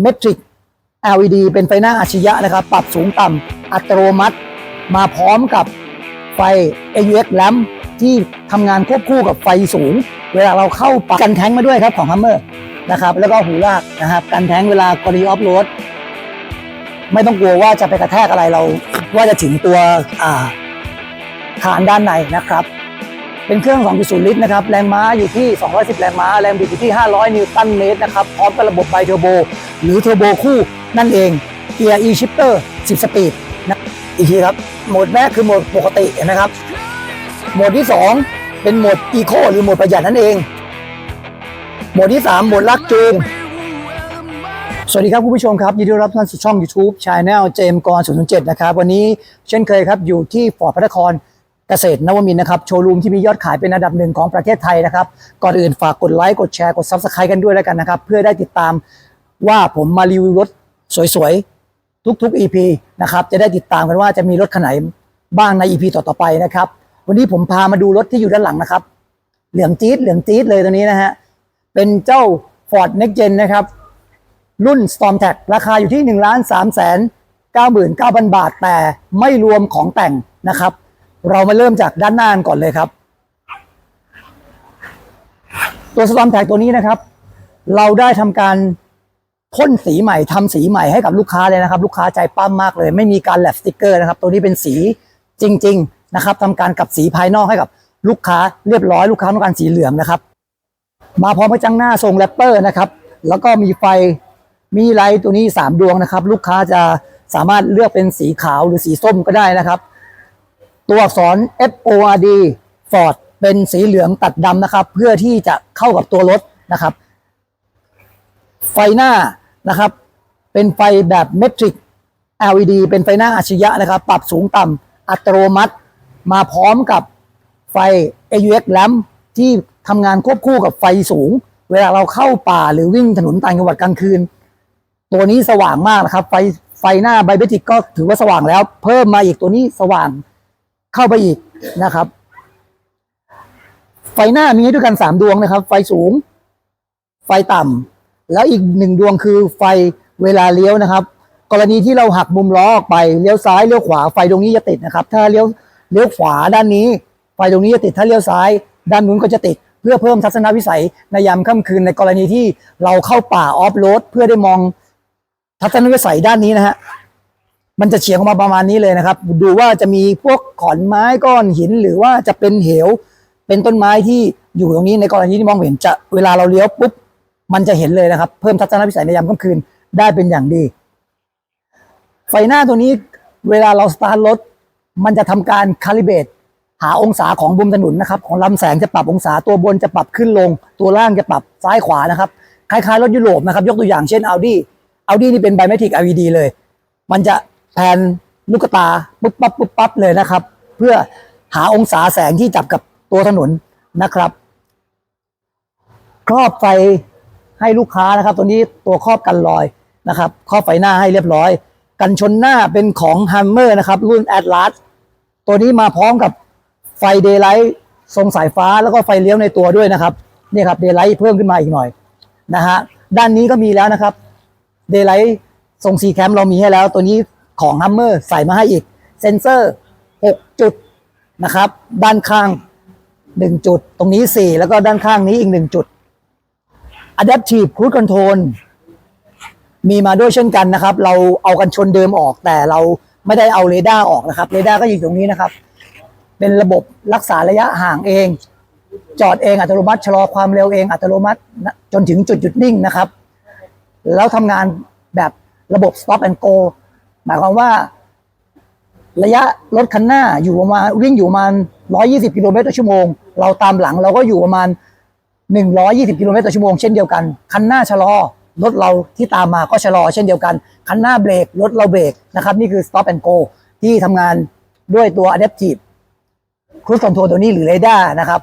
เมทริก LED เป็นไฟหน้าอัจฉริยะนะครับ ปรับสูงต่ำอัตโนมัติ มาพร้อมกับไฟ AUX lamp ที่ทำงานควบคู่กับไฟสูง เวลาเราเข้าป่ากันแท้งมาด้วยครับของ Hummer นะครับ แล้วก็หูลากนะครับ กันแท้งเวลากรณีออฟโรดไม่ต้องกลัวว่าจะไปกระแทกอะไรเราว่าจะถึงตัวฐานด้านในนะครับ เป็นเครื่อง 2.0 ลิตรนะครับ แรงม้าอยู่ที่ 210 แรงม้า แรงบิดอยู่ที่ 500 นิวตันเมตรนะครับ พร้อมกับระบบไบเทอร์โบ หรือเทอร์โบคู่นั่นเอง เกียร์ e shifter 10 สปีดนะอีกทีครับ โหมดแรกคือโหมดปกตินะครับ โหมดที่ 2 เป็นโหมด Eco หรือโหมดประหยัดนั่นเอง โหมดที่ 3 โหมดลักจูงสวัสดีครับคุณผู้ชมครับ ยินดีต้อนรับท่านสู่ช่อง YouTube Channel เจมกร007 นะครับ วันนี้เช่นเคยครับอยู่ที่ฟอร์ดพระนคร เกษตรนวมินทร์นะครับโชว์รูมที่มียอดขายเป็นอันดับหนึ่งของประเทศไทยนะครับก่อนอื่นฝากกดไลค์กดแชร์กด Subscribe กันด้วยแล้วกันนะครับ เพื่อได้ติดตามว่าผมมารีวิวรถสวยๆ ทุกๆ EP นะครับจะได้ติดตามกันว่าจะมีรถคันไหนบ้างใน EP ต่อๆไปนะครับ วันนี้ผมพามาดูรถที่อยู่ด้านหลังนะครับ เหลืองจี๊ดเหลืองจี๊ดเลยตัวนี้นะฮะเป็นเจ้า Ford Next Gen นะครับ รุ่น Storm t a g ราคาอยู่ที่1ล้าน3แสน99,000 บาท แต่ไม่รวมของแต่งนะครับ เรามาเริ่มจากด้านหน้ากันก่อนเลยครับ ตัว Storm t a g ตัวนี้นะครับ เราได้ทำการพ่นสีใหม่ทำสีใหม่ให้กับลูกค้าเลยนะครับ ลูกค้าใจปั้มมากเลย ไม่มีการแลบสติกเกอร์นะครับ ตัวนี้เป็นสีจริง ๆนะครับทำการกับสีภายนอกให้กับลูกค้าเรียบร้อยลูกค้าต้องการสีเหลืองนะครับ มาพร้อมกับจังหน้าทรงแรปเปอร์นะครับ แล้วก็มีไฟมีไลท์ตัวนี้ 3 ดวงนะครับ ลูกค้าจะสามารถเลือกเป็นสีขาวหรือสีส้มก็ได้นะครับ ตัวอักษร F O R D Ford เป็นสีเหลืองตัดดำนะครับ เพื่อที่จะเข้ากับตัวรถนะครับ ไฟหน้านะครับ เป็นไฟแบบเมทริก LED เป็นไฟหน้าอัจฉริยะนะครับ ปรับสูงต่ำอัตโนมัติ มาพร้อมกับไฟ AUX lamp ที่ทำงานควบคู่กับไฟสูง เวลาเราเข้าป่าหรือวิ่งถนนต่างจังหวัดกลางคืน ตัวนี้สว่างมากนะครับ ไฟไฟหน้าไบเบติกก็ถือว่าสว่างแล้ว เพิ่มมาอีกตัวนี้สว่าง เข้าไปอีกนะครับ ไฟหน้ามีให้ด้วยกันสามดวงนะครับ ไฟสูง ไฟต่ำแล้วอีกหนึ่งดวงคือไฟเวลาเลี้ยวนะครับ กรณีที่เราหักมุมล้อออกไปเลี้ยวซ้ายเลี้ยวขวาไฟตรงนี้จะติดนะครับ ถ้าเลี้ยวเลี้ยวขวาด้านนี้ ไฟตรงนี้จะติดถ้าเลี้ยวซ้าย ด้านนู้นก็จะติด เพื่อเพิ่มทัศนวิสัยในยามค่ำคืนในกรณีที่เราเข้าป่าออฟโรดเพื่อได้มองทัศนวิสัยด้านนี้นะฮะ มันจะเฉียงออกมาประมาณนี้เลยนะครับ ดูว่าจะมีพวกขอนไม้ก้อนหิน หรือว่าจะเป็นเหว เป็นต้นไม้ที่อยู่ตรงนี้ในกรณีที่มองไม่เห็นจะเวลาเราเลี้ยวปุ๊บมันจะเห็นเลยนะครับ เพิ่มทัศนวิสัยในยามค่ำคืนได้เป็นอย่างดี ไฟหน้าตัวนี้เวลาเราสตาร์ทรถมันจะทำการคาลิเบตหาองศาของบุมถนนนะครับของลำแสงจะปรับองศาตัวบนจะปรับขึ้นลง ตัวล่างจะปรับซ้ายขวานะครับคล้ายๆรถยุโรปนะครับ ยกตัวอย่างเช่น Audi Audi นี่เป็นไบเมทริก LED เลย มันจะ แผนลูกตาปุ๊บปั๊บปุ๊บปั๊บเลยนะครับ เพื่อหาองศาแสงที่จับกับตัวถนนนะครับ ครอบไฟให้ลูกค้านะครับ ตัวนี้ตัวครอบกันรอยนะครับครอบไฟหน้าให้เรียบร้อย กันชนหน้าเป็นของ Hammer นะครับ รุ่น Atlas ตัวนี้มาพร้อมกับไฟเดย์ไลท์ทรงสายฟ้าแล้วก็ไฟเลี้ยวในตัวด้วยนะครับนี่ครับเดย์ไลท์เพิ่มขึ้นมาอีกหน่อยนะฮะด้านนี้ก็มีแล้วนะครับเดย์ไลท์ทรงซีแคมเรามีให้แล้ว ตัวนี้ ของ Hammer ใส่มาให้อีก เซนเซอร์ 6 จุดนะครับ ด้านข้าง 1 จุด ตรงนี้ 4 แล้วก็ด้านข้างนี้อีก 1 จุด Adaptive Cruise Control มีมาด้วยเช่นกันนะครับ เราเอากันชนเดิมออกแต่เราไม่ได้เอาเรดาร์ออกนะครับเรดาร์ก็อยู่ตรงนี้นะครับ เป็นระบบรักษาระยะห่างเอง จอดเองอัตโนมัติชะลอความเร็วเองอัตโนมัติจนถึงจุดหยุดนิ่งนะครับ แล้วทำงานแบบระบบ stop and go หมายความว่า ระยะรถคันหน้าอยู่ประมาณวิ่งอยู่ประมาณ 120 กิโลเมตรต่อชั่วโมง เราตามหลังเราก็อยู่ประมาณ 120 กิโลเมตรต่อชั่วโมงเช่นเดียวกัน คันหน้าชะลอรถเราที่ตามมาก็ชะลอเช่นเดียวกัน คันหน้าเบรกรถเราเบรกนะครับ นี่คือ stop and go ที่ทำงานด้วยตัว adaptive cruise control ตัวนี้หรือ radar นะครับ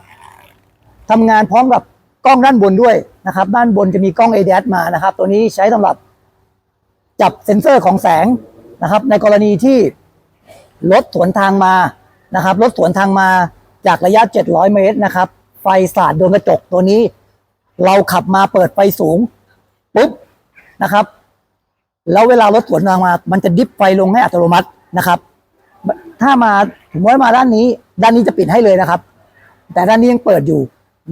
ทำงานพร้อมกับกล้องด้านบนด้วยนะครับ ด้านบนจะมีกล้อง ADS มานะครับ ตัวนี้ใช้สำหรับจับเซ็นเซอร์ของแสง นะครับ ในกรณีที่รถสวนทางมานะครับรถสวนทางมาจากระยะ 700 เมตรนะครับ ไฟสาดโดนกระจกตัวนี้ เราขับมาเปิดไฟสูงปุ๊บนะครับ แล้วเวลารถสวนทางมา มันจะดิฟไฟลงให้อัตโนมัตินะครับ ถ้ามาผมว่ามาด้านนี้ ด้านนี้จะปิดให้เลยนะครับ แต่ด้านนี้ยังเปิดอยู่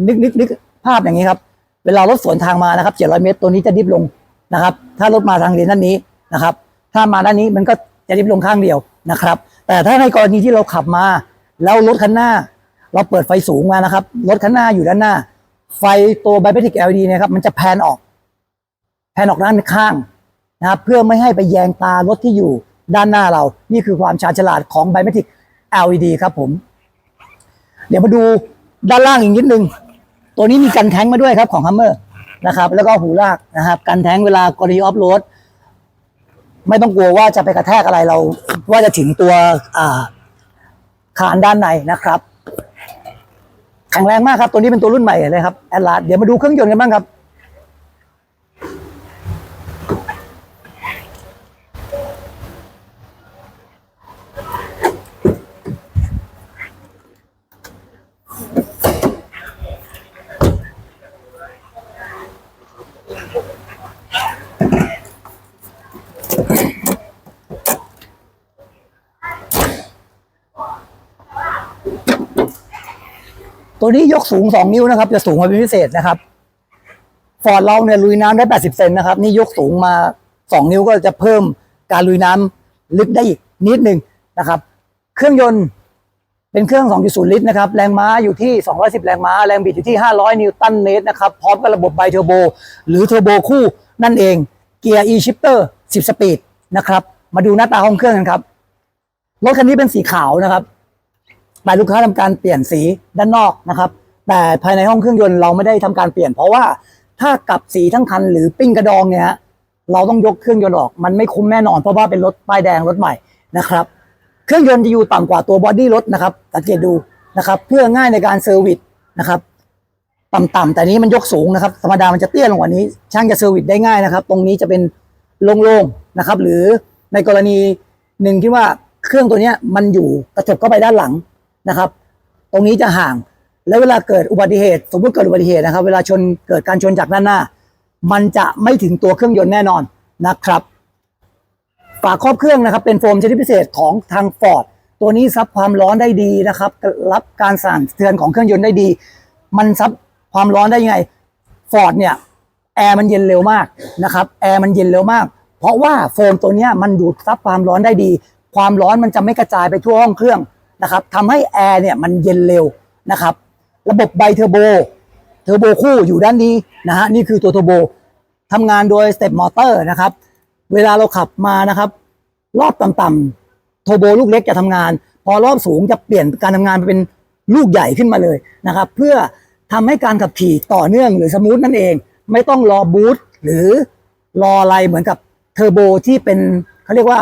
นึกนึกนึกภาพอย่างนี้ครับ เวลารถสวนทางมานะครับ 700 เมตร ตัวนี้จะดิฟลงนะครับ ถ้ารถมาทางเลนด้านนี้นะครับ ถ้ามาด้านนี้มันก็จะดิฟลงข้างเดียวนะครับ แต่ถ้าในกรณีที่เราขับมา แล้วรถคันหน้า เราเปิดไฟสูงมานะครับรถคันหน้าอยู่ด้านหน้า ไฟตัวไบเ e ติก LED เนะครับมันจะแพนออก แพนออกด้านข้างนะครับเพื่อไม่ให้ไปแยงตารถที่อยู่ด้านหน้าเรา นี่คือความชาญฉลาดของไบเ e ติก LED ครับผม เดี๋ยวมาดูด้านล่างอีกนิดนึง ตัวนี้มีกันแท้งมาด้วยครับของฮัมเมอร์นะครับ แล้วก็หูลากนะครับ กันแท้งเวลากรณีออฟโรด ไม่ต้องกลัวว่าจะไปกระแทกอะไรเรา ว่าจะถึงตัวอ่าคานด้านในนะครับแข็งแรงมากครับ ตัวนี้เป็นตัวรุ่นใหม่เลยครับแอดลาดเดี๋ยวมาดูเครื่องยนต์กันบ้างครับ ตัวนี้ยกสูง 2 นิ้วนะครับ จะสูงมาเป็นพิเศษนะครับฟอร์ดเราเนี่ยลุยน้ำได้ 80 เซนนะครับ นี่ยกสูงมา 2 นิ้วก็จะเพิ่มการลุยน้ำลึกได้อีกนิดหนึ่งนะครับ เครื่องยนต์เป็นเครื่อง 2.0 ลิตรนะครับ แรงม้าอยู่ที่ 210 แรงม้า แรงบิดอยู่ที่ 500 นิวตันเมตรนะครับ พร้อมกับระบบไบเทอร์โบ หรือเทอร์โบคู่นั่นเอง เกียร์ e shifter 10 สปีดนะครับ มาดูหน้าตาห้องเครื่องกันครับ รถคันนี้เป็นสีขาวนะครับ แต่ลูกค้าทำการเปลี่ยนสีด้านนอกนะครับ แต่ภายในห้องเครื่องยนต์เราไม่ได้ทำการเปลี่ยน เพราะว่าถ้ากลับสีทั้งคันหรือปิ้งกระดองเนี่ยฮะเราต้องยกเครื่องยนต์ออก มันไม่คุ้มแน่นอน เพราะว่าเป็นรถป้ายแดงรถใหม่นะครับ เครื่องยนต์จะอยู่ต่ำกว่าตัวบอดี้รถนะครับสังเกตดูนะครับ เพื่อง่ายในการเซอร์วิสนะครับต่ำๆแต่นี้มันยกสูงนะครับธรรมดามันจะเตี้ยลงกว่านี้ ช่างจะเซอร์วิสได้ง่ายนะครับ ตรงนี้จะเป็นโล่งๆนะครับ หรือในกรณีหนึ่งที่ว่าเครื่องตัวเนี้ยมันอยู่กระเถิบเข้าไปด้านหลัง นะครับ ตรงนี้จะห่าง แล้วเวลาเกิดอุบัติเหตุ สมมติเกิดอุบัติเหตุนะครับ เวลาชนเกิดการชนจากด้านหน้า มันจะไม่ถึงตัวเครื่องยนต์แน่นอนนะครับ ฝาครอบเครื่องนะครับ เป็นโฟมชนิดพิเศษของทางฟอร์ดตัวนี้ซับความร้อนได้ดีนะครับ รับการสั่นเทือนของเครื่องยนต์ได้ดี มันซับความร้อนได้ยังไงฟอร์ดเนี่ยแอร์มันเย็นเร็วมากนะครับแอร์มันเย็นเร็วมาก เพราะว่าโฟมตัวนี้มันดูดซับความร้อนได้ดี ความร้อนมันจะไม่กระจายไปทั่วห้องเครื่อง นะครับทำให้แอร์เนี่ยมันเย็นเร็วนะครับ ระบบไบเทอร์โบเทอร์โบคู่อยู่ด้านนี้นะฮะนี่คือตัวเทอร์โบทำงานโดยสเต็ปมอเตอร์นะครับ เวลาเราขับมานะครับ รอบต่ำๆเทอร์โบลูกเล็กจะทำงาน พอรอบสูงจะเปลี่ยนการทำงานไปเป็นลูกใหญ่ขึ้นมาเลยนะครับ เพื่อทำให้การขับขี่ต่อเนื่องหรือสมูทนั่นเอง ไม่ต้องรอบูตหรือรออะไรเหมือนกับเทอร์โบที่เป็นเขาเรียกว่า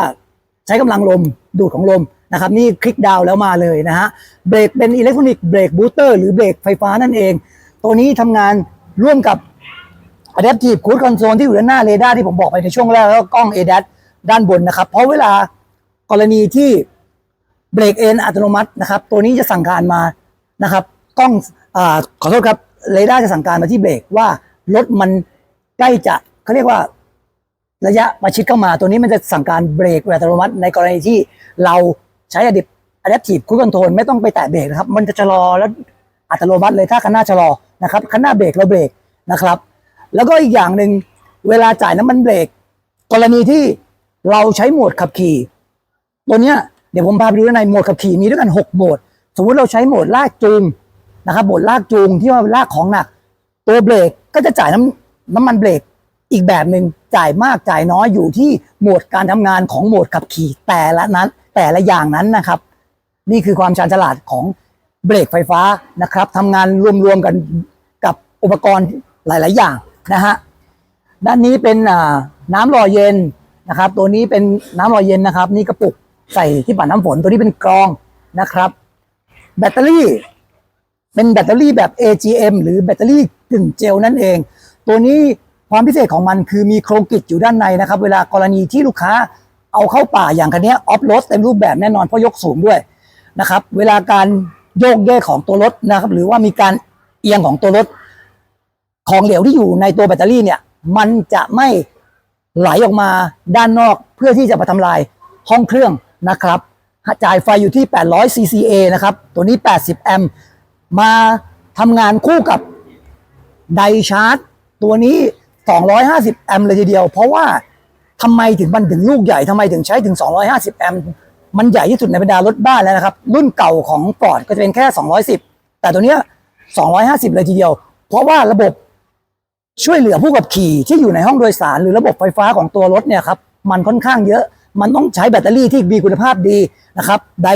ใช้กำลังลมดูดของลม นะครับนี่คลิกดาวแล้วมาเลยนะฮะเบรกเป็นอิเล็กทรอนิกส์เบรกบูสเตอร์หรือเบรกไฟฟ้านั่นเอง ตัวนี้ทำงานร่วมกับ Adaptive Cruise Control ที่อยู่ด้านหน้าเรดาร์ที่ผมบอกไปในช่วงแรกแล้วก็กล้อง ADAS ด้านบนนะครับ เพราะเวลากรณีที่เบรกเอนอัตโนมัตินะครับ ตัวนี้จะสั่งการมานะครับกล้องอาขอโทษครับเรดาร์จะสั่งการมาที่เบรกว่ารถมันใกล้จะเขาเรียกว่าระยะประชิดเข้ามา ตัวนี้มันจะสั่งการเบรกอัตโนมัติ ในกรณีที่เรา ใช้ Adaptive Cruise Control ไม่ต้องไปแตะเบรกนะครับ มันจะชะลอแล้วอัตโนมัติเลยถ้าคันหน้าชะลอนะครับคันหน้าเบรกเราเบรกนะครับ แล้วก็อีกอย่างหนึ่งเวลาจ่ายน้ำมันเบรก กรณีที่เราใช้โหมดขับขี่ ตัวเนี้ยเดี๋ยวผมพาไปดูด้านในโหมดขับขี่มีด้วยกัน 6 โหมด สมมุติเราใช้โหมดลากจูงนะครับโหมดลากจูงที่ว่าลากของหนัก ตัวเบรกก็จะจ่ายน้ำน้ำมันเบรกอีกแบบหนึ่งจ่ายมากจ่ายน้อยอยู่ที่โหมดการทำงานของโหมดขับขี่แต่ละนั้น แต่ละอย่างนั้นนะครับ นี่คือความชาญฉลาดของเบรกไฟฟ้านะครับทำงานรวมๆกันกับอุปกรณ์หลาย ๆ อย่างนะฮะด้านนี้เป็นน้ำหล่อเย็นนะครับ ตัวนี้เป็นน้ำหล่อเย็นนะครับ นี่กระปุกใส่ที่ปัดน้ำฝนตัวนี้เป็นกรองนะครับ แบตเตอรี่เป็นแบตเตอรี่แบบ AGM หรือแบตเตอรี่กึ่งเจลนั่นเอง ตัวนี้ความพิเศษของมันคือมีโครงกริดอยู่ด้านในนะครับ เวลากรณีที่ลูกค้า เอาเข้าป่าอย่างคันนี้ออฟโรดเต็มรูปแบบแน่นอนเพราะยกสูงด้วยนะครับ เวลาการโยกเย่ของตัวรถนะครับ หรือว่ามีการเอียงของตัวรถ ของเหลวที่อยู่ในตัวแบตเตอรี่เนี่ย มันจะไม่ไหลออกมาด้านนอกเพื่อที่จะมาทำลายห้องเครื่องนะครับจ่ายไฟอยู่ที่ 800 CCA นะครับ ตัวนี้ 80 แอมป์มาทำงานคู่กับไดชาร์จ ตัวนี้ 250 แอมป์เลยทีเดียว เพราะว่า ทำไมถึงมันถึงลูกใหญ่ทำไมถึงใช้ถึง 250 แอมป์มันใหญ่ที่สุดในบรรดารถบ้านแล้วนะครับ รุ่นเก่าของฟอร์ดก็จะเป็นแค่ 210 แต่ตัวเนี้ย250 เลยทีเดียว เพราะว่าระบบช่วยเหลือผู้ขับขี่ที่อยู่ในห้องโดยสาร หรือระบบไฟฟ้าของตัวรถเนี่ยครับมันค่อนข้างเยอะ มันต้องใช้แบตเตอรี่ที่มีคุณภาพดีนะครับได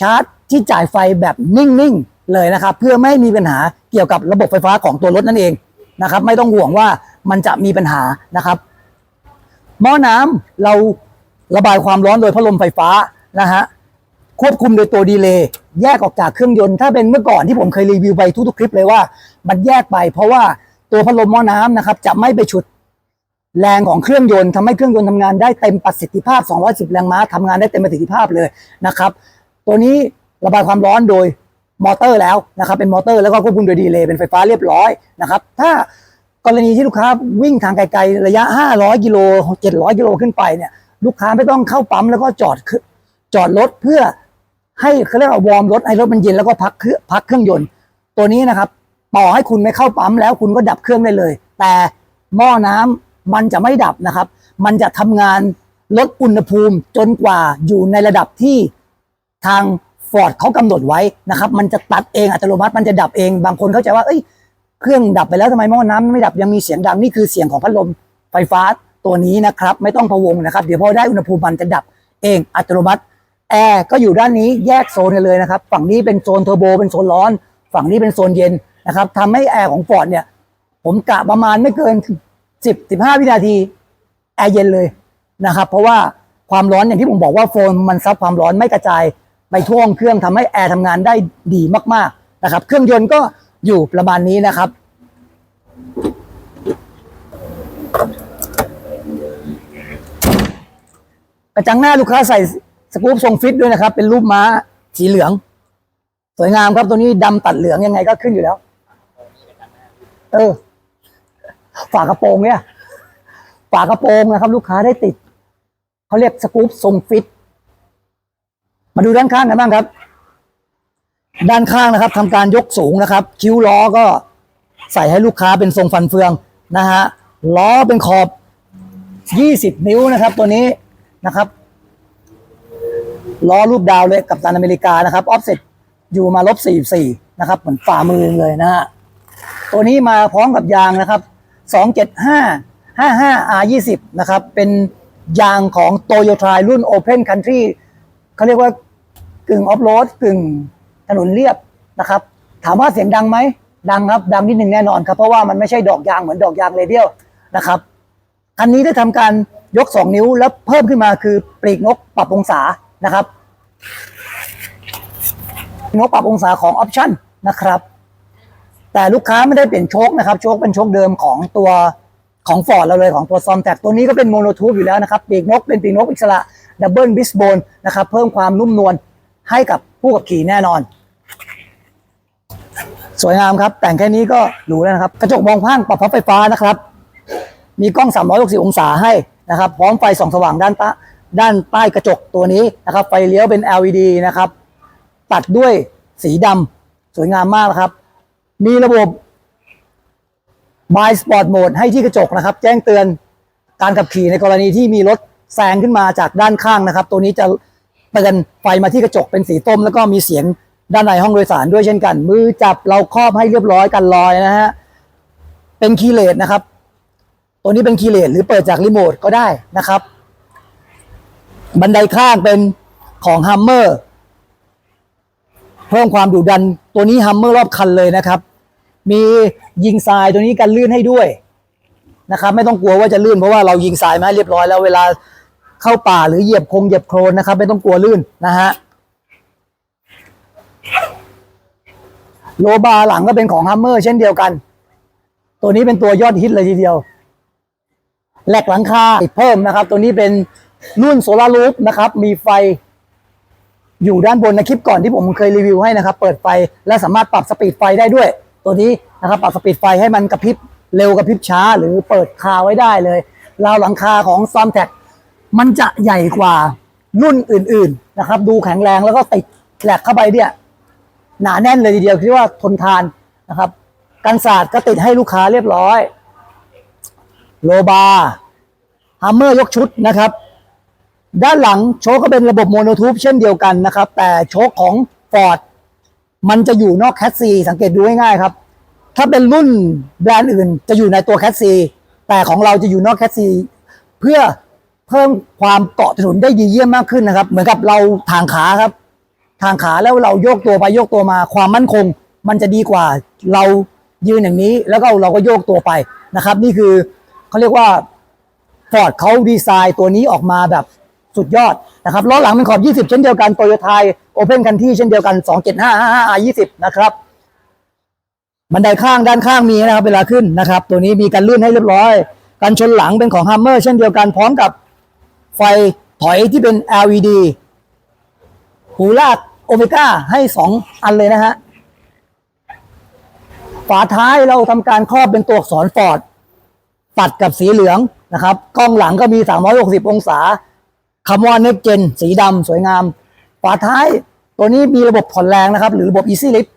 ชาร์จที่จ่ายไฟแบบนิ่งๆเลยนะครับ เพื่อไม่ให้มีปัญหาเกี่ยวกับระบบไฟฟ้าของตัวรถนั่นเองนะครับ ไม่ต้องห่วงว่ามันจะมีปัญหานะครับ หม้อน้ำเราระบายความร้อนโดยพัดลมไฟฟ้านะฮะควบคุมโดยตัวดีเลย์แยกออกจากเครื่องยนต์ถ้าเป็นเมื่อก่อนที่ผมเคยรีวิวไปทุกๆคลิปเลยว่า มันแยกไปเพราะว่าตัวพัดลมหม้อน้ำนะครับ จะไม่ไปฉุดแรงของเครื่องยนต์ทำให้เครื่องยนต์ทำงานได้เต็มประสิทธิภาพ 210 แรงม้าทำงานได้เต็มประสิทธิภาพเลยนะครับ ตัวนี้ระบายความร้อนโดยมอเตอร์แล้วนะครับเป็นมอเตอร์แล้วก็ควบคุมโดยดีเลย์เป็นไฟฟ้าเรียบร้อยนะครับ ถ้า กรณีที่ลูกค้าวิ่งทางไกลๆระยะ 500 กิโล 700 กิโลขึ้นไปเนี่ย ลูกค้าไม่ต้องเข้าปั๊มแล้วก็จอดจอดรถเพื่อให้เขาเรียกว่าวอร์มรถให้รถมันเย็นแล้วก็พักเครื่องพักเครื่องยนต์ ตัวนี้นะครับต่อให้คุณไม่เข้าปั๊มแล้วคุณก็ดับเครื่องได้เลย แต่หม้อน้ำมันจะไม่ดับนะครับ มันจะทำงานลดอุณหภูมิจนกว่าอยู่ในระดับที่ทางฟอร์ดเขากำหนดไว้นะครับ มันจะตัดเองอัตโนมัติมันจะดับเอง บางคนเข้าใจว่าเอ้ย เครื่องดับไปแล้วทำไมหม้อน้ำไม่ดับยังมีเสียงดังนี่คือเสียงของพัดลมไฟฟ้าตัวนี้นะครับ ไม่ต้องพะวงนะครับ เดี๋ยวพอได้อุณหภูมิมันจะดับเองอัตโนมัติแอร์ก็อยู่ด้านนี้แยกโซนกันเลยนะครับ ฝั่งนี้เป็นโซนเทอร์โบเป็นโซนร้อน ฝั่งนี้เป็นโซนเย็นนะครับทำให้แอร์ของฟอร์ดเนี่ย ผมกะประมาณไม่เกิน 10 15 วินาทีแอร์เย็นเลยนะครับ เพราะว่าความร้อนอย่างที่ผมบอกว่าโฟมมันซับความร้อนไม่กระจายไปท่วงเครื่องทำให้แอร์ทำงานได้ดีมากๆนะครับ เครื่องยนต์ก็ อยู่ประมาณนี้นะครับ กระจังหน้าลูกค้าใส่สกู๊ปทรงฟิตด้วยนะครับ เป็นรูปม้าสีเหลือง สวยงามครับตัวนี้ดำตัดเหลืองยังไงก็ขึ้นอยู่แล้ว เออ ฝากระโปรงเนี่ย ฝากระโปรงนะครับ ลูกค้าได้ติด เขาเรียกสกู๊ปทรงฟิต มาดูด้านข้างกันบ้างครับ ด้านข้างนะครับทำการยกสูงนะครับ คิ้วล้อก็ใส่ให้ลูกค้าเป็นทรงฟันเฟืองนะฮะล้อเป็นขอบ 20 นิ้วนะครับ ตัวนี้นะครับล้อรูปดาวเลยกับตันอเมริกานะครับออฟเซ็ตอยู่มาลบ44นะครับเหมือนฝ่ามือเลยนะฮะตัวนี้มาพร้อมกับยางนะครับ 275 55 R20 นะครับ เป็นยางของ t o y o t a รุ่น Open Country เขาเรียกว่ากึ่งออฟโรดกึ่ง ถนนเรียบนะครับ ถามว่าเสียงดังไหมดังครับ ดังนิดหนึ่งแน่นอนครับ เพราะว่ามันไม่ใช่ดอกยางเหมือนดอกยางเรเดียลนะครับอันนี้ได้ทำการยก 2 นิ้วแล้วเพิ่มขึ้นมาคือปลีกนกปรับองศานะครับ นกปรับองศาของออปชั่นนะครับ แต่ลูกค้าไม่ได้เปลี่ยนโชคนะครับ โชคเป็นโชคเดิมของตัวของฟอร์ดเราเลยของตัวซอมแท็กตัวนี้ก็เป็นโมโนทูบอยู่แล้วนะครับปีกนกเป็นปีกนกอิสระดับเบิลบิสโบนนะครับ เพิ่มความนุ่มนวลให้กับผู้ขับขี่แน่นอน สวยงามครับ แต่งแค่นี้ก็หรูแล้วนะครับ กระจกมองข้างปรับพับไฟฟ้านะครับ มีกล้อง 360 องศาให้นะครับ พร้อมไฟส่องสว่างด้านต้ด้านใต้กระจกตัวนี้นะครับ ไฟเลี้ยวเป็น LED นะครับ ตัดด้วยสีดำสวยงามมากนะครับ มีระบบ My Sport Mode ให้ที่กระจกนะครับ แจ้งเตือนการขับขี่ในกรณีที่มีรถแซงขึ้นมาจากด้านข้างนะครับ ตัวนี้จะเตือนไฟมาที่กระจกเป็นสีส้มแล้วก็มีเสียง ด้านในห้องโดยสารด้วยเช่นกัน มือจับเราครอบให้เรียบร้อยกันลอยนะฮะเป็นคีย์เลสนะครับ ตัวนี้เป็นคีย์เลสหรือเปิดจากรีโมทก็ได้นะครับ บันไดข้างเป็นของฮัมเมอร์เพิ่มความดุดันตัวนี้ฮัมเมอร์รอบคันเลยนะครับ มียิงทรายตัวนี้กันลื่นให้ด้วยนะครับ ไม่ต้องกลัวว่าจะลื่นเพราะว่าเรายิงทรายมาเรียบร้อยแล้วเวลาเข้าป่าหรือเหยียบคงเหยียบโคลนนะครับ ไม่ต้องกลัวลื่นนะฮะ โลบาร์หลังก็เป็นของฮัมเมอร์เช่นเดียวกัน ตัวนี้เป็นตัวยอดฮิตเลยทีเดียวแหลกหลังคาเพิ่มนะครับ ตัวนี้เป็นรุ่นโซลารูฟนะครับ มีไฟอยู่ด้านบนในคลิปก่อนที่ผมเคยรีวิวให้นะครับ เปิดไฟและสามารถปรับสปีดไฟได้ด้วย ตัวนี้นะครับปรับสปีดไฟให้มันกระพริบเร็วกระพริบช้า หรือเปิดคาไว้ได้เลยราวหลังคาของซอมแท็กมันจะใหญ่กว่ารุ่นอื่น ๆนะครับ ดูแข็งแรงแล้วก็ติดแหลกเข้าไปเนี่ย หนาแน่นเลยทีเดียวคิดว่าทนทานนะครับกันศาสตร์ก็ติดให้ลูกค้าเรียบร้อย โลบาฮัมเมอร์ยกชุดนะครับ ด้านหลังโชคก็เป็นระบบโมโนทูบเช่นเดียวกันนะครับ แต่โชคของ Ford มันจะอยู่นอกแคสซีสังเกตดูง่ายๆครับ ถ้าเป็นรุ่นแบรนด์อื่นจะอยู่ในตัวแคสซีแต่ของเราจะอยู่นอกแคสซีเพื่อเพิ่มความเกาะถนนได้ดีเยี่ยมมากขึ้นนะครับ เหมือนกับเราทางขาครับ ทางขาแล้วเราโยกตัวไปโยกตัวมาความมั่นคง มันจะดีกว่าเรายืนอย่างนี้แล้วก็เราก็โยกตัวไปนะครับ นี่คือเขาเรียกว่าฟอร์ดเขาดีไซน์ตัวนี้ออกมาแบบสุดยอดนะครับล้อหลังเป็นขอบ 20 เช่นเดียวกันโตโยต้าโอเพนคันที่เช่นเดียวกัน 27555 R 20 นะครับบันไดข้างด้านข้างมีนะครับ เวลาขึ้นนะครับ ตัวนี้มีกันลื่นให้เรียบร้อยกันชนหลังเป็นของ Hammer เช่นเดียวกันพร้อมกับไฟถอยที่เป็น LED หูลาก โอเมก้าให้สองอันเลยนะฮะ ฝาท้ายเราทำการครอบเป็นตัวอักษรฟอร์ดตัดกับสีเหลืองนะครับ กล้องหลังก็มี 360 องศาคำว่า Next Gen สีดำสวยงาม ฝาท้ายตัวนี้มีระบบผ่อนแรงนะครับ หรือระบบ Easy Lift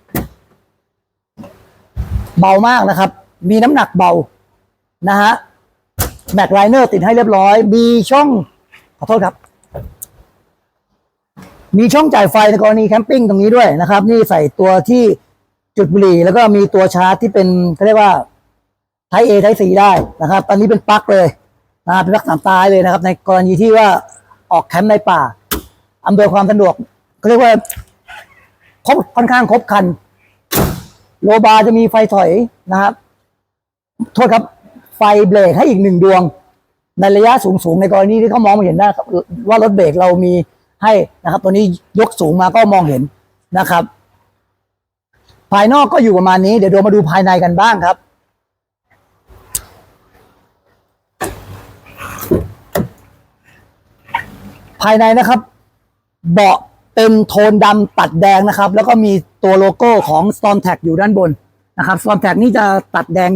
เบามากนะครับ มีน้ำหนักเบานะฮะแม็กไลเนอร์ติดให้เรียบร้อย มีช่องขอโทษครับ มีช่องจ่ายไฟในกรณีแคมปิ้งตรงนี้ด้วยนะครับ นี่ใส่ตัวที่จุดบุหรี่ แล้วก็มีตัวชาร์จที่เป็นเขาเรียกว่าไทเอไทซีได้นะครับ ตอนนี้เป็นปลั๊กเลยนะเป็นปลั๊กสามตายเลยนะครับ ในกรณีที่ว่าออกแคมป์ในป่าอำนวยความสะดวกเขาเรียกว่าครบค่อนข้างครบคัน โลบาร์จะมีไฟถอยนะครับ โทษครับ ไฟเบรกให้อีกหนึ่งดวง ในระยะสูงๆ ในกรณีที่เขามองไม่เห็นได้ว่ารถเบรกเรามี ให้นะครับ ตัวนี้ยกสูงมาก็มองเห็นนะครับ ภายนอกก็อยู่ประมาณนี้ เดี๋ยวเรามาดูภายในกันบ้างครับ ภายในนะครับ เบาะเป็นโทนดำตัดแดงนะครับ แล้วก็มีตัวโลโก้ของ Storm t a g อยู่ด้านบนนะครับ Storm t a g นี่จะตัดแดง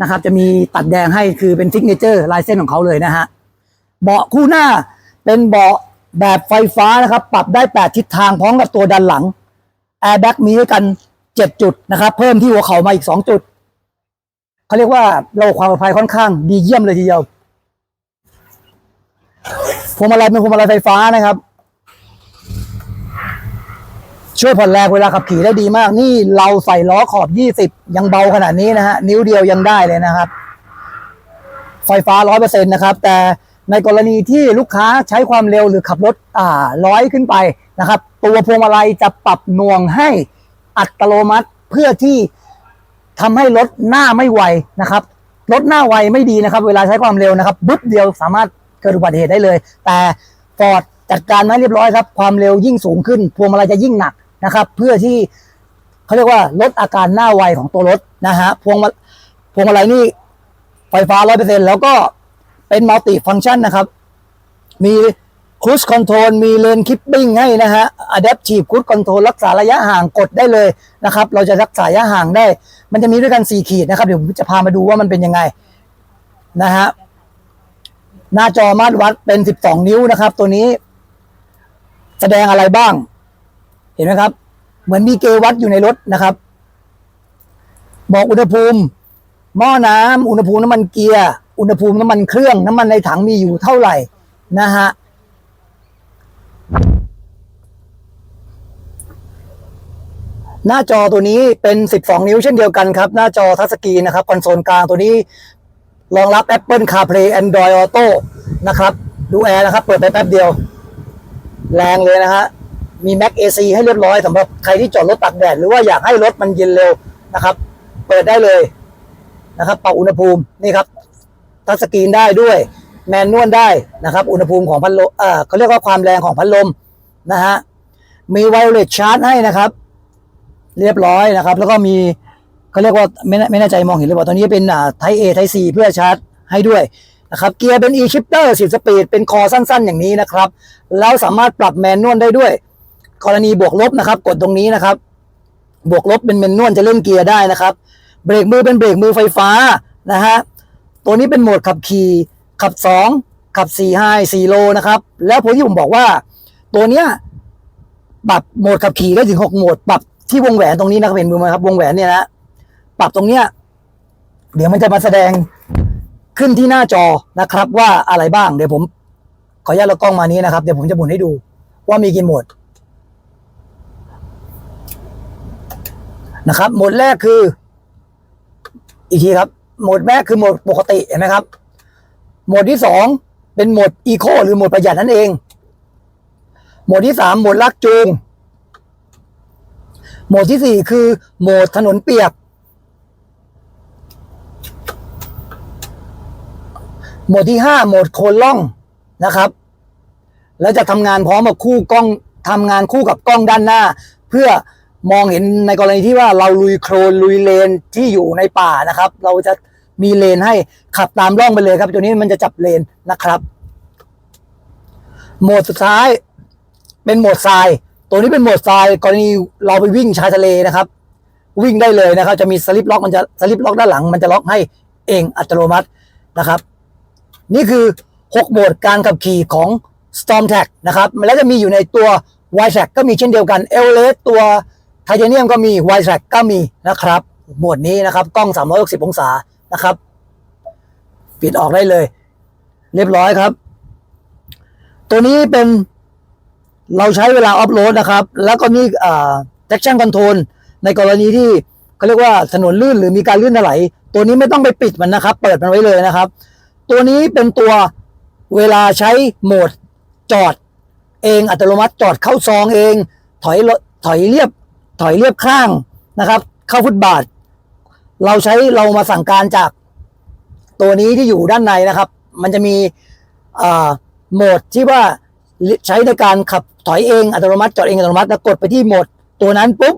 นะครับ จะมีตัดแดงให้คือเป็นซิกเนเจอร์ลายเส้นของเขาเลยนะฮะเบาะคู่หน้าเป็นเบาะ แบบไฟฟ้านะครับ ปรับได้ 8 ทิศทางพร้อมกับตัวดันหลังแอร์แบ็กมีด้วยกัน 7 จุดนะครับ เพิ่มที่หัวเข่ามาอีก 2 จุดเขาเรียกว่าเราความปลอดภัยค่อนข้าง ดีเยี่ยมเลยทีเดียวพวงมาลัยเป็นพวงมาลัยไฟฟ้านะครับ ช่วยผ่อนแรงเวลาขับขี่ได้ดีมาก นี่เราใส่ล้อขอบ 20 ยังเบาขนาดนี้นะฮะนิ้วเดียวยังได้เลยนะครับ ไฟฟ้า100%นะครับ แต่ ในกรณีที่ลูกค้าใช้ความเร็วหรือขับรถอ่าร้อยขึ้นไปนะครับ ตัวพวงมาลัยจะปรับหน่วงให้อัตโนมัติเพื่อที่ทำให้รถหน้าไม่ไวนะครับรถหน้าไวไม่ดีนะครับ เวลาใช้ความเร็วนะครับบุ๊บเดียวสามารถเกิดอุบัติเหตุได้เลย แต่ฟอร์ดจัดการมาเรียบร้อยครับ ความเร็วยิ่งสูงขึ้น พวงมาลัยจะยิ่งหนักนะครับ เพื่อที่เขาเรียกว่าลดอาการหน้าไวของตัวรถนะฮะพวงมาพวงมาลัยนี่ไฟฟ้าร้อยเปอร์เซ็นแล้วก็ เป็นมัลติฟัง c t ชันนะครับ มีค i ู e คอนโทรลมีเลนคิปปิ้งให้นะฮะอะแดปทีฟค i ู e คอนโทรลรักษาระยะห่างกดได้เลยนะครับ เราจะรักษาระยะห่างได้ มันจะมีด้วยกัน 4 ขีดนะครับ เดี๋ยวผมจะพามาดูว่ามันเป็นยังไงนะฮะหน้าจอมาตรวัดเป็น 12 นิ้วนะครับ ตัวนี้ แสดงอะไรบ้าง เห็นไหมครับ เหมือนมีเกวัดอยู่ในรถนะครับ บอกอุณหภูมิ หม้อน้ำอุณหภูมิน้ำมันเกียร์ อุณหภูมิน้ำมันเครื่องน้ำมันในถังมีอยู่เท่าไหร่นะฮะหน้าจอตัวนี้เป็น 12 นิ้วเช่นเดียวกันครับ หน้าจอทัชสกรีนนะครับ คอนโซลกลางตัวนี้รองรับ Apple CarPlay Android Auto นะครับ ดูแอร์นะครับ เปิดไปแป๊บเดียว แรงเลยนะฮะ มี Mac AC ให้เรียบร้อยสำหรับใครที่จอดรถตากแดด หรือว่าอยากให้รถมันเย็นเร็วนะครับ เปิดได้เลยนะครับ เปรับอุณหภูมิ นี่ครับ ทัชสกรีนได้ด้วย แมนนวลได้นะครับ อุณหภูมิของพัดลมเออเขาเรียกว่าความแรงของพัดลมนะฮะมีไวโอเลตชาร์จให้นะครับ เรียบร้อยนะครับ แล้วก็มีเขาเรียกว่าไม่แน่ไม่แน่ใจมองเห็นหรือเปล่าตอนนี้เป็นอ่าไทเอไทซีเพื่อชาร์จให้ด้วยนะครับเกียร์เป็น e shifter 10 สปีดเป็นคอสั้นๆ อย่างนี้นะครับ แล้วสามารถปรับแมนนวลได้ด้วย กรณีบวกลบนะครับ กดตรงนี้นะครับ บวกลบเป็นแมนนวลจะเล่นเกียร์ได้นะครับ เบรกมือเป็นเบรกมือไฟฟ้านะฮะ ตัวนี้เป็นโหมดขับขี่ขับสองขับสี่ไฮสี่โลนะครับ แล้วผมที่ผมบอกว่า ตัวเนี้ยปรับโหมดขับขี่ได้ถึงหกโหมด ปรับที่วงแหวนตรงนี้นะครับเห็นมือไหมครับ วงแหวนเนี่ยนะปรับตรงเนี้ยเดี๋ยวมันจะมาแสดงขึ้นที่หน้าจอนะครับ ว่าอะไรบ้างเดี๋ยวผม ขออนุญาตเรากล้องมานี้นะครับ เดี๋ยวผมจะหมุนให้ดู ว่ามีกี่โหมดนะครับ โหมดแรกคือ อีกทีครับ โหมดแรกคือโหมดปกติเห็นไหมครับ โหมดที่สองเป็นโหมดอีโคหรือโหมดประหยัดนั่นเอง โหมดที่สามโหมดลักจูง โหมดที่สี่คือโหมดถนนเปียก โหมดที่ห้าโหมดโคนล่องนะครับ แล้วจะทำงานพร้อมกับคู่กล้องทำงานคู่กับกล้องด้านหน้า เพื่อ มองเห็นในกรณีที่ว่าเราลุยโครนลุยเลนที่อยู่ในป่านะครับ เราจะมีเลนให้ขับตามร่องไปเลยครับ ตัวนี้มันจะจับเลนนะครับ โหมดสุดท้ายเป็นโหมดทราย ตัวนี้เป็นโหมดทรายกรณีเราไปวิ่งชายทะเลนะครับ วิ่งได้เลยนะครับ จะมีสลิปล็อกมันจะสลิปล็อกด้านหลัง มันจะล็อกให้เองอัตโนมัตินะครับ นี่คือ 6 โหมดการขับขี่ของ Storm Tag นะครับ แล้วจะมีอยู่ในตัว y t r a c ก็มีเช่นเดียวกัน e l e s ตัว Titanium ก็มี y t r a c ก็มีนะครับโหมดนี้นะครับกล้อง 360 องศานะครับ ปิดออกได้เลย เรียบร้อยครับ ตัวนี้เป็นเราใช้เวลาออฟโรดนะครับ แล้วก็นี่อ่า traction control ในกรณีที่เขาเรียกว่าถนนลื่นหรือมีการลื่นถลายตัวนี้ไม่ต้องไปปิดมันนะครับ เปิดมันไว้เลยนะครับ ตัวนี้เป็นตัวเวลาใช้โหมดจอดเองอัตโนมัติจอดเข้าซองเอง ถอยรถถอยเรียบ ถอยเรียบข้างนะครับ เข้าฟุตบาท เราใช้เรามาสั่งการจากตัวนี้ที่อยู่ด้านในนะครับ มันจะมีโหมดที่ว่าใช้ในการขับถอยเองอัตโนมัติจอดเองอัตโนมัติแล้วกดไปที่โหมดตัวนั้นปุ๊บ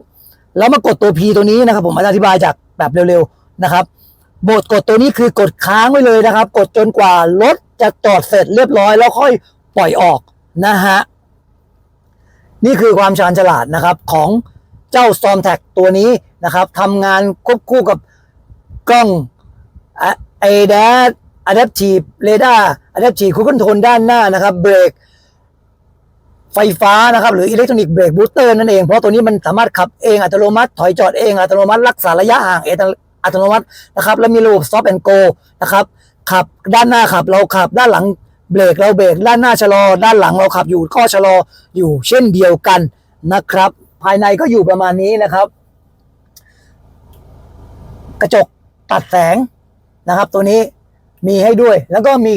แล้วมากดตัว P ตัวนี้นะครับ ผมอธิบายจากแบบเร็วๆนะครับโหมดกดตัวนี้คือกดค้างไว้เลยนะครับ กดจนกว่ารถจะจอดเสร็จเรียบร้อย แล้วค่อยปล่อยออกนะฮะนี่คือความชาญฉลาดนะครับของ จ้า Storm Tag ตัวนี้นะครับทำงานควบคู่กับกล้อง ADAS Adaptive Radar Adaptive Cruise Control ด้านหน้านะครับเบรกไฟฟ้านะครับหรืออิเล็กทรอนิกส์เบรกบูสเตอร์นั่นเอง เพราะตัวนี้มันสามารถขับเองอัตโนมัติ ถอยจอดเองอัตโนมัติรักษาระยะห่างเองอัตโนมัตินะครับแล้วมีระบบ stop and go นะครับขับด้านหน้าขับเราขับด้านหลังเบรกเราเบรกด้านหน้าชะลอ ด้านหลังเราขับอยู่ก็ชะลออยู่เช่นเดียวกันนะครับ ภายในก็อยู่ประมาณนี้นะครับ กระจกตัดแสงนะครับ ตัวนี้มีให้ด้วย แล้วก็มี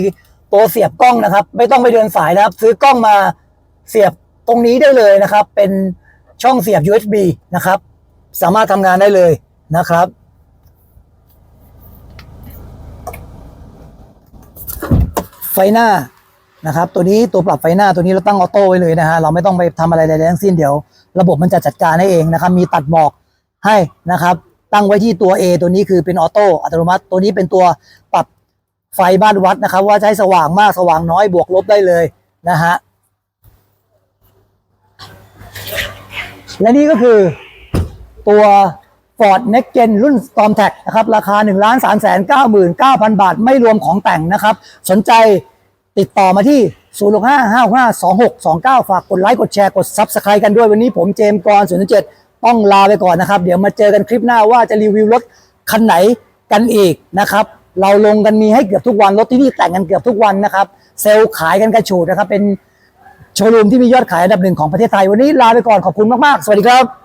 ตัวเสียบกล้องนะครับ ไม่ต้องไปเดินสายนะครับ ซื้อกล้องมาเสียบตรงนี้ได้เลยนะครับ เป็นช่องเสียบ USB นะครับ สามารถทำงานได้เลยนะครับ ไฟหน้า นะครับตัวนี้ตัวปรับไฟหน้าตัวนี้เราตั้งออโต้ไว้เลยนะฮะเราไม่ต้องไปทำอะไรใดๆทั้งสิ้นเดี๋ยว ระบบมันจะจัดการให้เองนะครับ มีตัดหมอกให้นะครับ ตั้งไว้ที่ตัว A ตัวนี้คือเป็นออโต้อัตโนมัติ ตัวนี้เป็นตัวปรับไฟบ้านวัดนะครับ ว่าจะให้สว่างมากสว่างน้อยบวกลบได้เลยนะฮะและนี่ก็คือตัว Ford Next Gen รุ่น Storm Tag นะครับ ราคา 1 3 9 9 9 0 0 บาท ไม่รวมของแต่งนะครับ สนใจ ติดต่อมาที่ 0 6 5 5 5 2 6 2 9 ฝากกดไลค์ กดแชร์ กด Subscribe กันด้วยวันนี้ผมเจมส์กร007ต้องลาไปก่อนนะครับ เดี๋ยวมาเจอกันคลิปหน้าว่าจะรีวิวรถคันไหนกันอีกนะครับ เราลงกันมีให้เกือบทุกวัน รถที่นี่แต่งกันเกือบทุกวันนะครับ เซลล์ขายกันกระฉูดนะครับ เป็นโชว์รูมที่มียอดขายอันดับหนึ่งของประเทศไทย วันนี้ลาไปก่อนขอบคุณมากๆ สวัสดีครับ